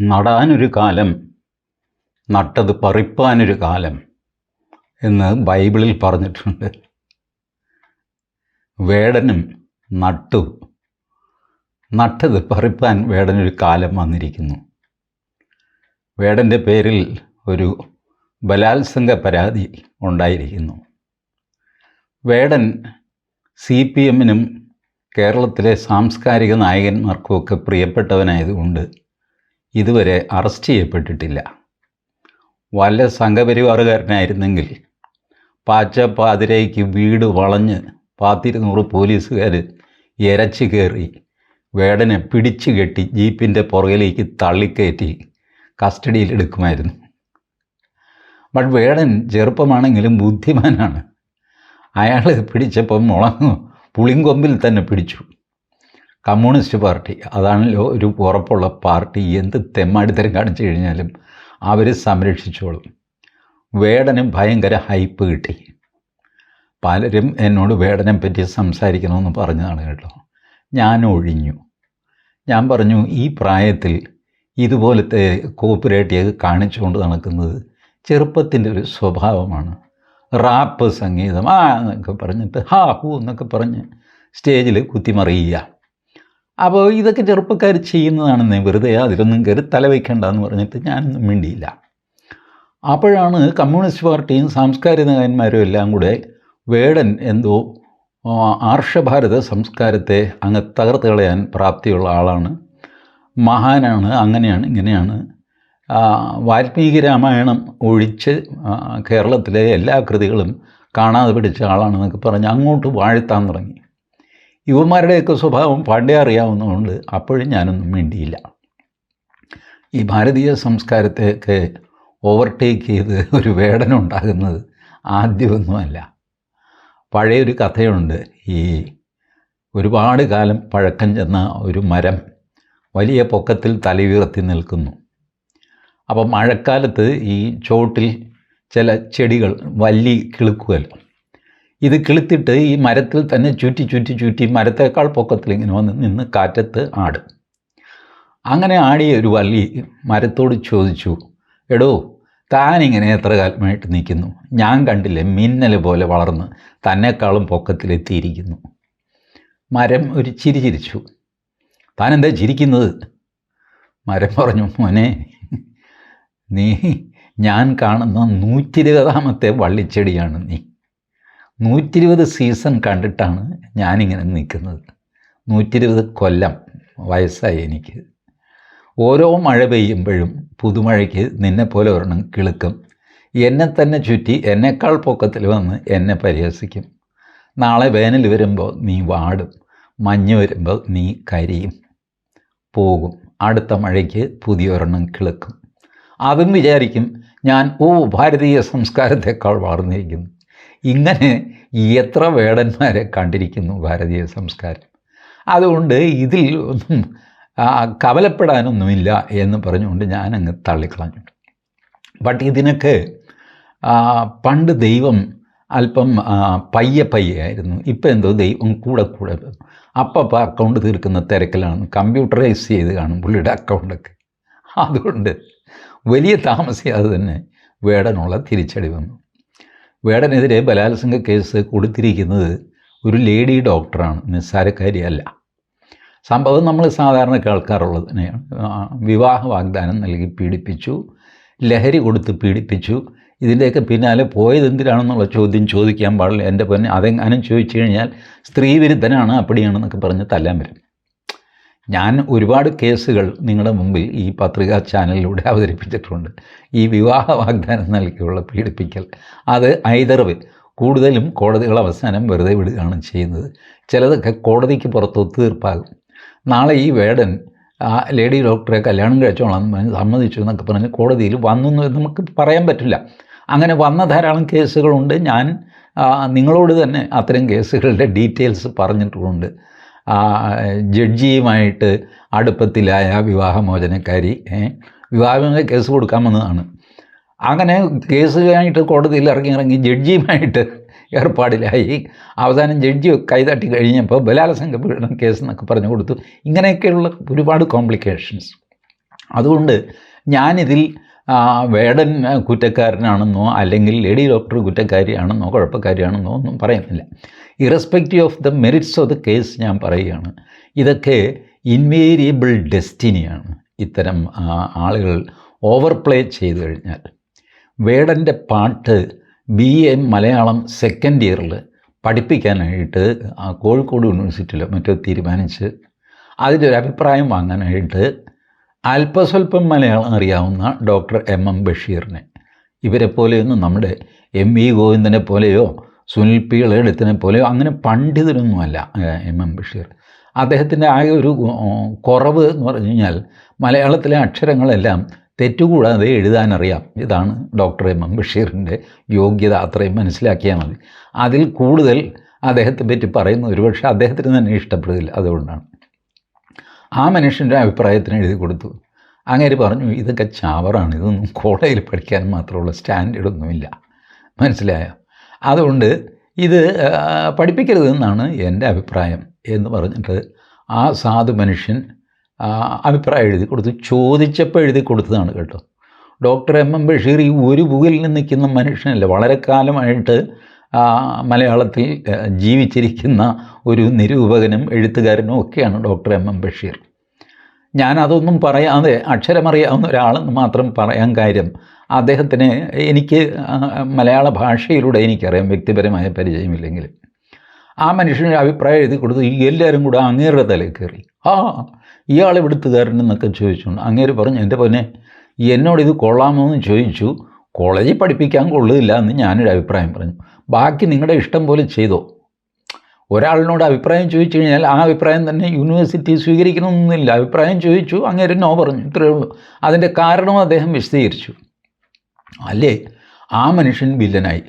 നടാനൊരു കാലം നട്ടത് പറിപ്പാനൊരു കാലം എന്ന് ബൈബിളിൽ പറഞ്ഞിട്ടുണ്ട്. വേടനും നട്ടു. നട്ടത് പറിപ്പാൻ വേടനൊരു കാലം വന്നിരിക്കുന്നു. വേടന്റെ പേരിൽ ഒരു ബലാത്സംഗ പരാതി ഉണ്ടായിരിക്കുന്നു. വേടൻ സി പി എമ്മിനും കേരളത്തിലെ സാംസ്കാരിക നായകന്മാർക്കുമൊക്കെ പ്രിയപ്പെട്ടവനായതുകൊണ്ട് ഇതുവരെ അറസ്റ്റ് ചെയ്യപ്പെട്ടിട്ടില്ല. വല്ല സംഘപരിവാറുകാരനായിരുന്നെങ്കിൽ പാച്ച പാതിരയ്ക്ക് വീട് വളഞ്ഞ് പാത്തിരുന്നൂറ് പോലീസുകാർ ഇരച്ച് കയറി വേടനെ പിടിച്ചു കെട്ടി ജീപ്പിന്റെ പുറകിലേക്ക് തള്ളിക്കയറ്റി കസ്റ്റഡിയിലെടുക്കുമായിരുന്നു ബട്ട് വേടൻ ചെറുപ്പമാണെങ്കിലും ബുദ്ധിമാനാണ്. അയാൾ പിടിച്ചപ്പം മുളങ്ങ് പുളിങ്കൊമ്പിൽ തന്നെ പിടിച്ചു. Communist party. അതാണല്ലോ ഒരു ഉറപ്പുള്ള പാർട്ടി. എന്ത് തെമ്മാടിത്തരം കാണിച്ചു കഴിഞ്ഞാലും അവർ സംരക്ഷിച്ചോളും. വേടനും ഭയങ്കര ഹൈപ്പ് കിട്ടി. പലരും എന്നോട് വേടനെ പറ്റി സംസാരിക്കണമെന്ന് പറഞ്ഞതാണ് കേട്ടോ. ഞാൻ ഒഴിഞ്ഞു. ഞാൻ പറഞ്ഞു ഈ പ്രായത്തിൽ ഇതുപോലത്തെ കോപ്പറേറ്റീവ് കാണിച്ചുകൊണ്ട് നടക്കുന്നത് ചെറുപ്പത്തിന്റെ ഒരു സ്വഭാവമാണ്. റാപ്പ് സംഗീതം ആ എന്നൊക്കെ പറഞ്ഞിട്ട് ഹാ ഹൂ എന്നൊക്കെ പറഞ്ഞ് സ്റ്റേജിൽ കുത്തിമറിയുക. അപ്പോൾ ഇതൊക്കെ ചെറുപ്പക്കാർ ചെയ്യുന്നതാണെന്ന് വെറുതെ അതിലൊന്നും കയറി തലവയ്ക്കണ്ട എന്ന് പറഞ്ഞിട്ട് ഞാനൊന്നും മിണ്ടിയില്ല. അപ്പോഴാണ് കമ്മ്യൂണിസ്റ്റ് പാർട്ടിയും സാംസ്കാരികന്മാരും എല്ലാം കൂടെ വേടൻ എന്തോ ആർഷഭാരത സംസ്കാരത്തെ അങ്ങ് തകർത്ത് കളയാൻ പ്രാപ്തിയുള്ള ആളാണ്. മഹാനാണ് അങ്ങനെയാണ് ഇങ്ങനെയാണ്. വാൽമീകി രാമായണം ഒഴിച്ച് കേരളത്തിലെ എല്ലാ കൃതികളും കാണാതെ പിടിച്ച ആളാണെന്നൊക്കെ പറഞ്ഞ് അങ്ങോട്ട് വാഴ്ത്താൻ തുടങ്ങി. യുവമാരുടെയൊക്കെ സ്വഭാവം പണ്ടേ അറിയാവുന്നതുകൊണ്ട് അപ്പോഴും ഞാനൊന്നും വേണ്ടിയില്ല ഈ ഭാരതീയ സംസ്കാരത്തെയൊക്കെ ഓവർടേക്ക് ചെയ്ത് ഒരു വേടനുണ്ടാകുന്നത് ആദ്യമൊന്നുമല്ല. പഴയൊരു കഥയുണ്ട്. ഈ ഒരുപാട് കാലം പഴക്കം ചെന്ന ഒരു മരം വലിയ പൊക്കത്തിൽ തലയുയർത്തി നിൽക്കുന്നു. അപ്പോൾ മഴക്കാലത്ത് ഈ ചോട്ടിൽ ചില ചെടികൾ വല്ലി കിളുക്കുമല്ലോ ഇത് കിളുത്തിട്ട് ഈ മരത്തിൽ തന്നെ ചുറ്റി ചുറ്റി ചുറ്റി മരത്തേക്കാൾ പൊക്കത്തിൽ ഇങ്ങനെ വന്ന് നിന്ന് കാറ്റത്ത് ആടും. അങ്ങനെ ആടിയ ഒരു വള്ളി മരത്തോട് ചോദിച്ചു എടോ താനിങ്ങനെ എത്ര കാലമായിട്ട് നിൽക്കുന്നു? ഞാൻ കണ്ടില്ലേ മിന്നൽ പോലെ വളർന്ന് തന്നെക്കാളും പൊക്കത്തിലെത്തിയിരിക്കുന്നു മരം ഒരു ചിരി ചിരിച്ചു താനെന്താ ചിരിക്കുന്നത്? മരം പറഞ്ഞു മോനെ നീ ഞാൻ കാണുന്ന നൂറ്റി ഇരുപതാമത്തെ വള്ളിച്ചെടിയാണ് നീ. നൂറ്റി ഇരുപത് സീസൺ കണ്ടിട്ടാണ് ഞാനിങ്ങനെ നിൽക്കുന്നത്. നൂറ്റി ഇരുപത് കൊല്ലം വയസ്സായി എനിക്ക്. ഓരോ മഴ പെയ്യുമ്പോഴും പുതുമഴയ്ക്ക് നിന്നെപ്പോലെ ഒരെണ്ണം കിളുക്കും. എന്നെ തന്നെ ചുറ്റി എന്നെക്കാൾ പൊക്കത്തിൽ വന്ന് എന്നെ പരിഹസിക്കും. നാളെ വേനൽ വരുമ്പോൾ നീ വാടും. മഞ്ഞ് വരുമ്പോൾ നീ കരിയും. പോകും. അടുത്ത മഴയ്ക്ക് പുതിയൊരെണ്ണം കിളുക്കും. അതും വിചാരിക്കും ഞാൻ ഓ ഭാരതീയ സംസ്കാരത്തെക്കാൾ വളർന്നിരിക്കുന്നു. ഇങ്ങനെ എത്ര വേടന്മാരെ കണ്ടിരിക്കുന്നു ഭാരതീയ സംസ്കാരം? അതുകൊണ്ട് ഇതിൽ ഒന്നും കവലപ്പെടാനൊന്നുമില്ല എന്ന് പറഞ്ഞുകൊണ്ട് ഞാനങ്ങ് തള്ളിക്കളഞ്ഞു. ബട്ട് ഇതിനൊക്കെ പണ്ട് ദൈവം അല്പം പയ്യെ പയ്യെ ആയിരുന്നു. ഇപ്പോൾ എന്തോ ദൈവം കൂടെ കൂടെ. അപ്പം അക്കൗണ്ട് തീർക്കുന്ന തിരക്കിലാണ്. കമ്പ്യൂട്ടറൈസ് ചെയ്ത് കാണും പുള്ളിയുടെ അക്കൗണ്ടൊക്കെ അതുകൊണ്ട് വലിയ താമസിയാതെ തന്നെ. വേടനുള്ള തിരിച്ചടി വന്നു. വേടനെതിരെ ബലാത്സംഗ കേസ് കൊടുത്തിരിക്കുന്നത് ഒരു ലേഡി ഡോക്ടറാണ്. നിസ്സാരക്കാരിയല്ല. സംഭവം നമ്മൾ സാധാരണ കേൾക്കാറുള്ളത് തന്നെയാണ് വിവാഹ വാഗ്ദാനം നൽകി പീഡിപ്പിച്ചു ലഹരി കൊടുത്ത് പീഡിപ്പിച്ചു. ഇതിന്റെയൊക്കെ പിന്നാലെ പോയത് എന്തിനാണെന്നുള്ള ചോദ്യം ചോദിക്കാൻ പാടില്ല. എന്റെ പൊന്നെ അതെങ്ങാനും ചോദിച്ചു കഴിഞ്ഞാൽ സ്ത്രീ വിരുദ്ധനാണ് അപ്പടിയാണെന്നൊക്കെ പറഞ്ഞ് തല്ലാൻ വരും ഞാൻ ഒരുപാട് കേസുകൾ നിങ്ങളുടെ മുമ്പിൽ ഈ പത്രികാ ചാനലിലൂടെ അവതരിപ്പിച്ചിട്ടുണ്ട്. ഈ വിവാഹ വാഗ്ദാനം നൽകിയുള്ള പീഡിപ്പിക്കൽ. അത് ഐതറവ് കൂടുതലും കോടതികൾ അവസാനം വെറുതെ വിടുകയാണ് ചെയ്യുന്നത്. ചിലതൊക്കെ കോടതിക്ക് പുറത്ത് ഒത്തുതീർപ്പാകും നാളെ ഈ വേടൻ ആ ലേഡി ഡോക്ടറെ കല്യാണം കഴിച്ചോളാം സമ്മതിച്ചു എന്നൊക്കെ പറഞ്ഞ് കോടതിയിൽ വന്നു നമുക്ക് പറയാൻ പറ്റില്ല. അങ്ങനെ വന്ന ധാരാളം കേസുകളുണ്ട്. ഞാൻ നിങ്ങളോട് തന്നെ അത്തരം കേസുകളുടെ ഡീറ്റെയിൽസ് പറഞ്ഞിട്ടുമുണ്ട് ആ, ജഡ്ജിയുമായിട്ട് അടുപ്പത്തിലായ വിവാഹമോചനക്കാരി വിവാഹമോചന കേസ് കൊടുക്കാൻ വന്നതാണ് അങ്ങനെ കേസുമായിട്ട് കോടതിയിൽ ഇറങ്ങി ഇറങ്ങി ജഡ്ജിയുമായിട്ട് ഏർപ്പാടിലായി. അവസാനം ജഡ്ജി കൈതട്ടി കഴിഞ്ഞപ്പോൾ ബലാത്സംഗ പീഡനം കേസ് എന്നൊക്കെ പറഞ്ഞു കൊടുത്തു. ഇങ്ങനെയൊക്കെയുള്ള ഒരുപാട് കോംപ്ലിക്കേഷൻസ്. അതുകൊണ്ട് ഞാനിതിൽ വേടൻ കുറ്റക്കാരനാണെന്നോ അല്ലെങ്കിൽ ലേഡി ഡോക്ടർ കുറ്റക്കാരിയാണെന്നോ കുഴപ്പക്കാരിയാണെന്നോ ഒന്നും പറയുന്നില്ല. Irrespective of the merits of the case ഞാൻ പറയുകയാണ്. ഇതൊക്കെ ഇൻവേരിയബിൾ ഡെസ്റ്റിനിയാണ് ഇത്തരം ആളുകൾ ഓവർ പ്ലേ ചെയ്തു കഴിഞ്ഞാൽ. വേടന്റെ പാട്ട് ബി എ മലയാളം സെക്കൻഡ് ഇയറിൽ പഠിപ്പിക്കാനായിട്ട് കോഴിക്കോട് യൂണിവേഴ്സിറ്റിയിലോ മറ്റോ തീരുമാനിച്ച് അതിന്റെ ഒരു അഭിപ്രായം വാങ്ങാനായിട്ട് അല്പസ്വല്പം മലയാളം അറിയാവുന്ന ഡോക്ടർ എം എം ബഷീറിനെ. ഇവരെ പോലെയൊന്നും നമ്മുടെ എം വി ഗോവിന്ദനെ പോലെയോ സുനിൽ പി ഇളയെടുത്തിനെ പോലെ അങ്ങനെ പണ്ഡിതരൊന്നുമല്ല എം എം ബഷീർ. അദ്ദേഹത്തിന്റെ ആകെ ഒരു കുറവ് എന്ന് പറഞ്ഞു കഴിഞ്ഞാൽ മലയാളത്തിലെ അക്ഷരങ്ങളെല്ലാം തെറ്റുകൂടാതെ എഴുതാനറിയാം. ഇതാണ് ഡോക്ടർ എം എം ബഷീറിന്റെ യോഗ്യത അത്രയും മനസ്സിലാക്കിയാൽ മതി. അതിൽ കൂടുതൽ അദ്ദേഹത്തെ പറ്റി പറയുന്നത് ഒരുപക്ഷെ അദ്ദേഹത്തിന് തന്നെ ഇഷ്ടപ്പെടുന്നില്ല അതുകൊണ്ടാണ്. ആ മനുഷ്യന്റെ അഭിപ്രായത്തിന് എഴുതി കൊടുത്തു. അങ്ങനെ പറഞ്ഞു ഇതൊക്കെ ചാവറാണ് ഇതൊന്നും കോളേജിൽ പഠിക്കാൻ മാത്രമുള്ള സ്റ്റാൻഡേർഡൊന്നുമില്ല. മനസ്സിലായോ? അതുകൊണ്ട് ഇത് പഠിപ്പിക്കരുതെന്നാണ് എന്റെ അഭിപ്രായം എന്ന് പറഞ്ഞിട്ട് ആ സാധു മനുഷ്യൻ അഭിപ്രായം എഴുതി കൊടുത്തു ചോദിച്ചപ്പോൾ എഴുതി കൊടുത്തതാണ് കേട്ടോ. ഡോക്ടർ എം എം ബഷീർ ഈ ഒരു ഭൂവിൽ നിൽക്കുന്ന മനുഷ്യനല്ല വളരെ കാലമായിട്ട് മലയാളത്തിൽ ജീവിച്ചിരിക്കുന്ന ഒരു നിരൂപകനും എഴുത്തുകാരനും ഒക്കെയാണ് ഡോക്ടർ എം എം ബഷീർ. ഞാൻ അതൊന്നും പറയാതെ അക്ഷരമറിയാവുന്ന ഒരാളെന്ന് മാത്രം പറയാൻ കാര്യം അദ്ദേഹത്തിന് എനിക്ക് മലയാള ഭാഷയിലൂടെ എനിക്കറിയാം വ്യക്തിപരമായ പരിചയമില്ലെങ്കിൽ. ആ മനുഷ്യന്റെ അഭിപ്രായം എഴുതി കൊടുത്ത് എല്ലാവരും കൂടെ അങ്ങേരുടെ തലയിൽ കയറി. ആ ഇയാൾ ഇവിടുത്തുകാരൻ എന്നൊക്കെ ചോദിച്ചുകൊണ്ട് അങ്ങേര് പറഞ്ഞു എന്റെ പൊന്നെ എന്നോട് ഇത് കൊള്ളാമോ എന്ന് ചോദിച്ചു. കോളേജിൽ പഠിപ്പിക്കാൻ കൊള്ളില്ല എന്ന് ഞാനൊരു അഭിപ്രായം പറഞ്ഞു. ബാക്കി നിങ്ങളുടെ ഇഷ്ടം പോലെ ചെയ്തോ. ഒരാളിനോട് അഭിപ്രായം ചോദിച്ചു കഴിഞ്ഞാൽ ആ അഭിപ്രായം തന്നെ യൂണിവേഴ്സിറ്റി സ്വീകരിക്കണമെന്നില്ല. അഭിപ്രായം ചോദിച്ചു അങ്ങേര് നോ പറഞ്ഞു. ഇത്രയേ ഉള്ളൂ. അതിന്റെ കാരണം അദ്ദേഹം വിശദീകരിച്ചു. അല്ലേ? ആ മനുഷ്യൻ വില്ലനായി.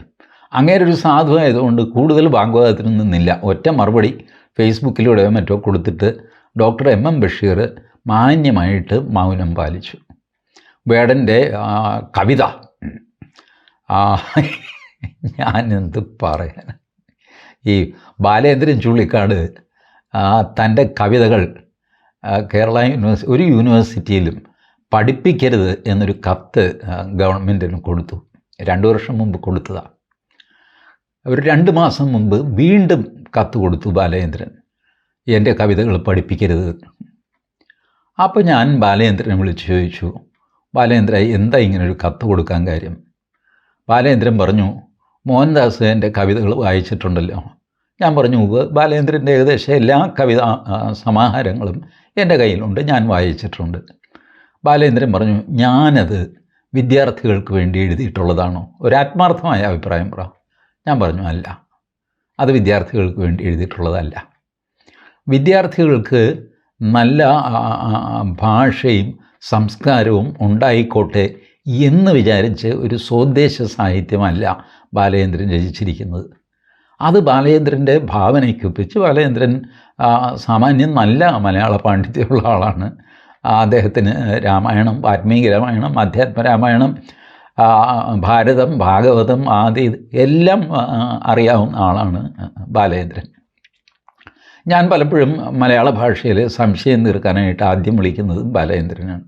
അങ്ങേരൊരു സാധു ആയതുകൊണ്ട് കൂടുതൽ വാഗ്വാദത്തിന് നിന്നില്ല. ഒറ്റ മറുപടി ഫേസ്ബുക്കിലൂടെയോ മറ്റോ കൊടുത്തിട്ട് ഡോക്ടർ എം എം ബഷീർ മാന്യമായിട്ട് മൗനം പാലിച്ചു. വേടന്റെ കവിത. ഞാനെന്ത് പറയാൻ ഈ ബാലേന്ദ്രൻ ചുള്ളിക്കാട് തന്റെ കവിതകൾ കേരള യൂണിവേഴ്സിറ്റി ഒരു യൂണിവേഴ്സിറ്റിയിലും പഠിപ്പിക്കരുത് എന്നൊരു കത്ത് ഗവൺമെന്റിന് കൊടുത്തു. രണ്ട് വർഷം മുമ്പ് കൊടുത്തതാണ് ഒരു രണ്ട് മാസം മുമ്പ് വീണ്ടും കത്ത് കൊടുത്തു ബാലേന്ദ്രൻ. എന്റെ കവിതകൾ പഠിപ്പിക്കരുത്. അപ്പോൾ ഞാൻ ബാലേന്ദ്രനെ വിളിച്ച് ചോദിച്ചു ബാലേന്ദ്ര എന്താ ഇങ്ങനൊരു കത്ത് കൊടുക്കാൻ കാര്യം? ബാലേന്ദ്രൻ പറഞ്ഞു മോഹൻദാസ് എന്റെ കവിതകൾ വായിച്ചിട്ടുണ്ടല്ലോ. ഞാൻ പറഞ്ഞു ബാലേന്ദ്രന്റെ ഏകദേശം എല്ലാ കവിത സമാഹാരങ്ങളും എന്റെ കയ്യിലുണ്ട് ഞാൻ വായിച്ചിട്ടുണ്ട്. ബാലേന്ദ്രൻ പറഞ്ഞു ഞാനത് വിദ്യാർത്ഥികൾക്ക് വേണ്ടി എഴുതിയിട്ടുള്ളതാണോ? ഒരു ആത്മാർത്ഥമായ അഭിപ്രായം പറ. ഞാൻ പറഞ്ഞു അല്ല അത് വിദ്യാർത്ഥികൾക്ക് വേണ്ടി എഴുതിയിട്ടുള്ളതല്ല. വിദ്യാർത്ഥികൾക്ക് നല്ല ഭാഷയും സംസ്കാരവും ഉണ്ടായിക്കോട്ടെ എന്ന് വിചാരിച്ച് ഒരു സ്വദേശ സാഹിത്യമല്ല ബാലചന്ദ്രൻ രചിച്ചിരിക്കുന്നത്. അത് ബാലചന്ദ്രന്റെ ഭാവനയ്ക്കൊപ്പിച്ച് ബാലചന്ദ്രൻ ആ, സാമാന്യം നല്ല മലയാള പാണ്ഡിത്യമുള്ള ആളാണ്. അദ്ദേഹത്തിന് രാമായണം വാൽമീകി രാമായണം അധ്യാത്മ രാമായണം ഭാരതം ഭാഗവതം ആദി എല്ലാം അറിയാവുന്ന ആളാണ് ബാലചന്ദ്രൻ ഞാൻ പലപ്പോഴും മലയാള ഭാഷയിൽ സംശയം തീർക്കാനായിട്ട് ആദ്യം വിളിക്കുന്നത് ബാലചന്ദ്രനാണ്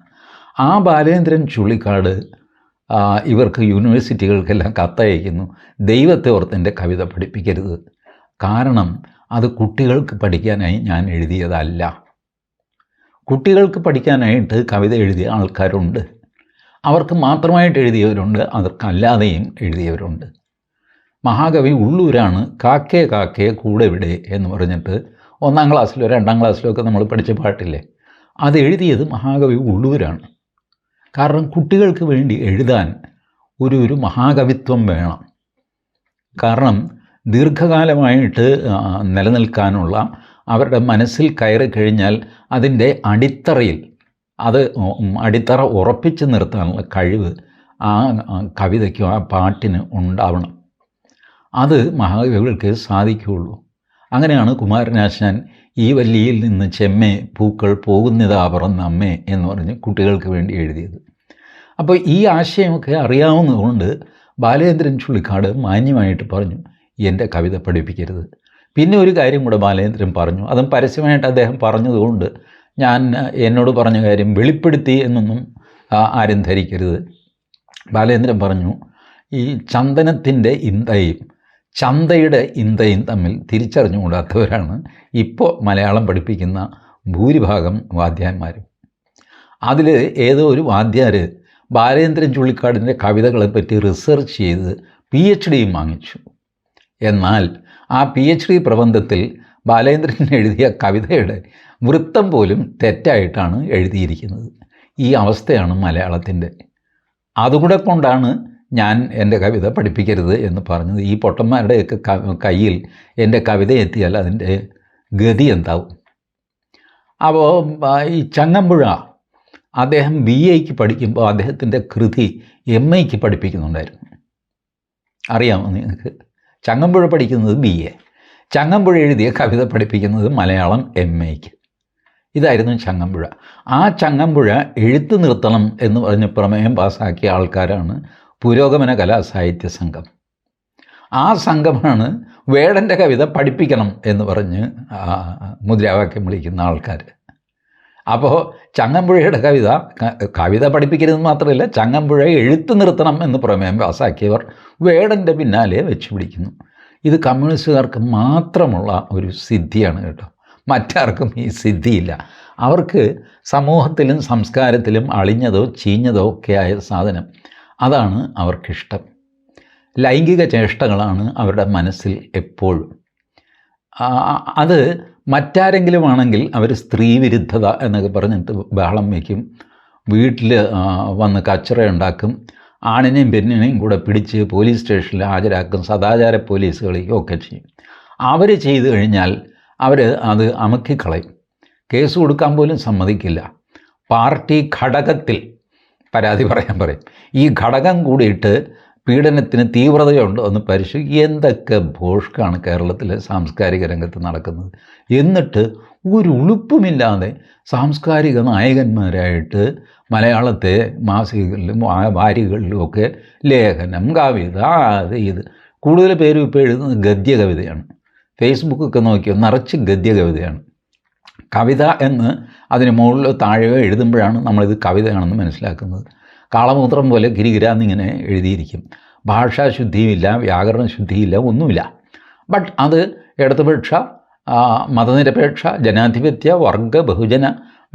ആ ബാലേന്ദ്രൻ ചുള്ളിക്കാട് ഇവർക്ക് യൂണിവേഴ്സിറ്റികൾക്കെല്ലാം കത്തയക്കുന്നു. ദൈവത്തെ ഓർത്തെന്റെ കവിത പഠിപ്പിക്കരുത്. കാരണം അത് കുട്ടികൾക്ക് പഠിക്കാനായി ഞാൻ എഴുതിയതല്ല. കുട്ടികൾക്ക് പഠിക്കാനായിട്ട് കവിത എഴുതിയ ആൾക്കാരുണ്ട്. അവർക്ക് മാത്രമായിട്ട് എഴുതിയവരുണ്ട് അവർക്കല്ലാതെയും എഴുതിയവരുണ്ട്. മഹാകവി ഉള്ളൂരാണ് കാക്കേ കാക്കേ കൂടെ ഇവിടെ എന്ന് പറഞ്ഞിട്ട് ഒന്നാം ക്ലാസ്സിലോ രണ്ടാം ക്ലാസ്സിലോ ഒക്കെ നമ്മൾ പഠിച്ച പാട്ടില്ലേ? അത് എഴുതിയത് മഹാകവി ഉള്ളൂരാണ്. കാരണം കുട്ടികൾക്ക് വേണ്ടി എഴുതാൻ ഒരു ഒരു മഹാകവിത്വം വേണം. കാരണം ദീർഘകാലമായിട്ട് നിലനിൽക്കാനുള്ള അവരുടെ മനസ്സിൽ കയറി കഴിഞ്ഞാൽ അതിന്റെ അടിത്തറയിൽ അത് അടിത്തറ ഉറപ്പിച്ച് നിർത്താനുള്ള കഴിവ് ആ കവിതയ്ക്കും ആ പാട്ടിന് ഉണ്ടാവണം. അത് മഹാകവികൾക്ക് സാധിക്കുകയുള്ളൂ. അങ്ങനെയാണ് കുമാരനാശാൻ ഈ വല്ലിയിൽ നിന്ന് ചെമ്മേ പൂക്കൾ പോകുന്നതാ പറന്ന അമ്മേ എന്ന് പറഞ്ഞ് കുട്ടികൾക്ക് വേണ്ടി എഴുതിയത്. അപ്പോൾ ഈ ആശയമൊക്കെ അറിയാവുന്നതുകൊണ്ട് ബാലേന്ദ്രൻ ചുള്ളിക്കാട് മാന്യമായിട്ട് പറഞ്ഞു എന്റെ കവിത പഠിപ്പിക്കരുത്. പിന്നെ ഒരു കാര്യം കൂടെ ബാലേന്ദ്രൻ പറഞ്ഞു അതും പരസ്യമായിട്ട് അദ്ദേഹം പറഞ്ഞതുകൊണ്ട് ഞാൻ എന്നോട് പറഞ്ഞ കാര്യം വെളിപ്പെടുത്തി എന്നൊന്നും ആരും ധരിക്കരുത്. ബാലേന്ദ്രൻ പറഞ്ഞു ഈ ചന്ദനത്തിന്റെ ഇന്തയും ചന്തയുടെ ഇന്തയും തമ്മിൽ തിരിച്ചറിഞ്ഞുകൂടാത്തവരാണ് ഇപ്പോൾ മലയാളം പഠിപ്പിക്കുന്ന ഭൂരിഭാഗം വാദ്യാന്മാരും. അതിൽ ഏതോ ഒരു വാദ്യാർ ബാലേന്ദ്രൻ ചുള്ളിക്കാടിന്റെ കവിതകളെ പറ്റി റിസർച്ച് ചെയ്ത് പി എച്ച് ഡിയും വാങ്ങിച്ചു. എന്നാൽ ആ പി എച്ച് ഡി പ്രബന്ധത്തിൽ ബാലേന്ദ്രൻ എഴുതിയ കവിതയുടെ വൃത്തം പോലും തെറ്റായിട്ടാണ് എഴുതിയിരിക്കുന്നത്. ഈ അവസ്ഥയാണ് മലയാളത്തിന്റെ. അതുകൂടെ കൊണ്ടാണ് ഞാൻ എന്റെ കവിത പഠിപ്പിക്കരുത് എന്ന് പറഞ്ഞത് ഈ പൊട്ടന്മാരുടെയൊക്കെ കയ്യിൽ എന്റെ കവിത എത്തിയാൽ അതിന്റെ ഗതി എന്താവും? അപ്പോൾ ഈ ചങ്ങമ്പുഴ അദ്ദേഹം ബി എക്ക് പഠിക്കുമ്പോൾ അദ്ദേഹത്തിന്റെ കൃതി എം എക്ക് പഠിപ്പിക്കുന്നുണ്ടായിരുന്നു. അറിയാമോ നിങ്ങൾക്ക്? ചങ്ങമ്പുഴ പഠിക്കുന്നത് ബി എ ചങ്ങമ്പുഴ എഴുതിയ കവിത പഠിപ്പിക്കുന്നത് മലയാളം എം എക്ക് ഇതായിരുന്നു ചങ്ങമ്പുഴ. ആ ചങ്ങമ്പുഴ എഴുത്ത് നിർത്തണം എന്ന് പറഞ്ഞ് പ്രമേയം പാസ്സാക്കിയ ആൾക്കാരാണ് പുരോഗമന കലാ സാഹിത്യ സംഘം. ആ സംഘമാണ് വേടന്റെ കവിത പഠിപ്പിക്കണം എന്ന് പറഞ്ഞ് മുദ്രാവാക്യം വിളിക്കുന്ന ആൾക്കാർ അപ്പോൾ ചങ്ങമ്പുഴയുടെ കവിത കവിത പഠിപ്പിക്കരുതെന്ന് മാത്രമല്ല ചങ്ങമ്പുഴയെ എഴുത്ത് നിർത്തണം എന്ന് പ്രമേയം പാസാക്കിയവർ വേടന്റെ പിന്നാലെ വെച്ച് പിടിക്കുന്നു. ഇത് കമ്മ്യൂണിസ്റ്റുകാർക്ക് മാത്രമുള്ള ഒരു സിദ്ധിയാണ് കേട്ടോ. മറ്റാർക്കും ഈ സിദ്ധിയില്ല. അവർക്ക് സമൂഹത്തിലും സംസ്കാരത്തിലും അളിഞ്ഞതോ ചീഞ്ഞതോ ഒക്കെയായ സാധനം. അതാണ് അവർക്കിഷ്ടം. ലൈംഗിക ചേഷ്ടകളാണ് അവരുടെ മനസ്സിൽ എപ്പോഴും. അത് മറ്റാരെങ്കിലും ആണെങ്കിൽ അവർ സ്ത്രീവിരുദ്ധത എന്നൊക്കെ പറഞ്ഞിട്ട് ബഹളം വയ്ക്കും വീട്ടിൽ വന്ന് കച്ചറ ഉണ്ടാക്കും. ആണിനെയും പെണ്ണിനെയും കൂടെ പിടിച്ച് പോലീസ് സ്റ്റേഷനിൽ ഹാജരാക്കും. സദാചാര പോലീസുകളെയും ഒക്കെ ചെയ്യും. അവർ ചെയ്തു കഴിഞ്ഞാൽ അവർ അത് അമക്കിക്കളയും. കേസ് കൊടുക്കാൻ പോലും സമ്മതിക്കില്ല. പാർട്ടി ഘടകത്തിൽ പരാതി പറയാൻ പറയും. ഈ ഘടകം കൂടിയിട്ട് പീഡനത്തിന് തീവ്രതയുണ്ടോ എന്ന് പരിശോധിക്കും എന്തൊക്കെ ഭോഷ്കാണ് കേരളത്തിലെ സാംസ്കാരിക രംഗത്ത് നടക്കുന്നത്? എന്നിട്ട് ഒരു ഉളുപ്പുമില്ലാതെ സാംസ്കാരിക നായകന്മാരായിട്ട് മലയാളത്തെ മാസികകളിലും വാരികളിലും ഒക്കെ ലേഖനം കവിത അത് ഇത്. കൂടുതൽ പേരും ഇപ്പോൾ എഴുതുന്നത് ഗദ്യ കവിതയാണ് ഫേസ്ബുക്കൊക്കെ നോക്കിയാൽ നിറച്ച് ഗദ്യ കവിതയാണ് കവിത എന്ന് അതിന് മുകളിൽ താഴെയോ എഴുതുമ്പോഴാണ് നമ്മളിത് കവിതയാണെന്ന് മനസ്സിലാക്കുന്നത്. കാളമൂത്രം പോലെ ഗിരിഗിരാന്നിങ്ങനെ എഴുതിയിരിക്കും. ഭാഷാശുദ്ധിയില്ല വ്യാകരണ ശുദ്ധിയില്ല ഒന്നുമില്ല. ബട്ട് അത് ഇടതുപക്ഷ മതനിരപേക്ഷ ജനാധിപത്യ വർഗ ബഹുജന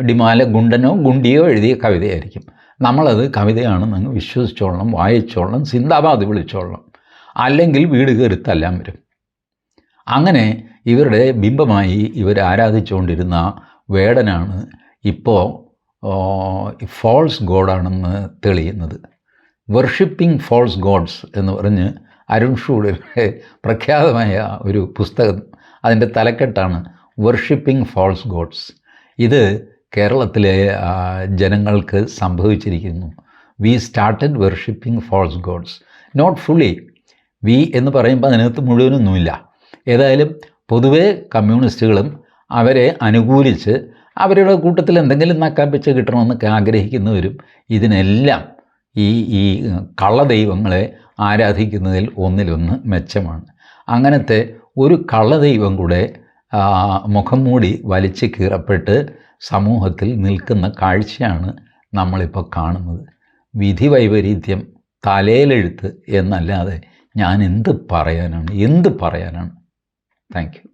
ഡിമാല ഗുണ്ടനോ ഗുണ്ടിയോ എഴുതിയ കവിതയായിരിക്കും. നമ്മളത് കവിതയാണെന്ന് അങ്ങ് വിശ്വസിച്ചോളണം വായിച്ചോളണം സിന്ദാബാദ് വിളിച്ചോളണം. അല്ലെങ്കിൽ വീട് കയറി തല്ലാൻ വരും. അങ്ങനെ ഇവരുടെ ബിംബമായി ഇവർ ആരാധിച്ചുകൊണ്ടിരുന്ന വേടനാണ് ഇപ്പോൾ ഫോൾസ് ഗോഡാണെന്ന് തെളിയുന്നത്. വർഷിപ്പിംഗ് ഫോൾസ് ഗോഡ്സ് എന്ന് പറഞ്ഞ് അരുൺ ഷൂഡിന്റെ പ്രഖ്യാതമായ ഒരു പുസ്തകം അതിന്റെ തലക്കെട്ടാണ് വർഷിപ്പിംഗ് ഫോൾസ് ഗോഡ്സ് ഇത് കേരളത്തിലെ ജനങ്ങൾക്ക് സംഭവിച്ചിരിക്കുന്നു. We started worshipping false gods not fully we എന്ന് പറയുമ്പോൾ അതിനകത്ത് മുഴുവനൊന്നുമില്ല. ഏതായാലും പൊതുവേ കമ്മ്യൂണിസ്റ്റുകളും അവരെ അനുകൂലിച്ച് അവരുടെ കൂട്ടത്തിൽ എന്തെങ്കിലും നക്കാപ്പിച്ച് കിട്ടണമെന്നൊക്കെ ആഗ്രഹിക്കുന്നവരും ഇതിനെല്ലാം ഈ ഈ കള്ളദൈവങ്ങളെ ആരാധിക്കുന്നതിൽ ഒന്നിലൊന്ന് മെച്ചമാണ്. അങ്ങനത്തെ ഒരു കള്ളദൈവം കൂടെ മുഖം മൂടി വലിച്ചു കീറപ്പെട്ട് സമൂഹത്തിൽ നിൽക്കുന്ന കാഴ്ചയാണ് നമ്മളിപ്പോൾ കാണുന്നത്. വിധി വൈപരീത്യം തലയിലെഴുത്ത് എന്നല്ലാതെ ഞാൻ എന്ത് പറയാനാണ്? എന്ത് പറയാനാണ്? Thank you.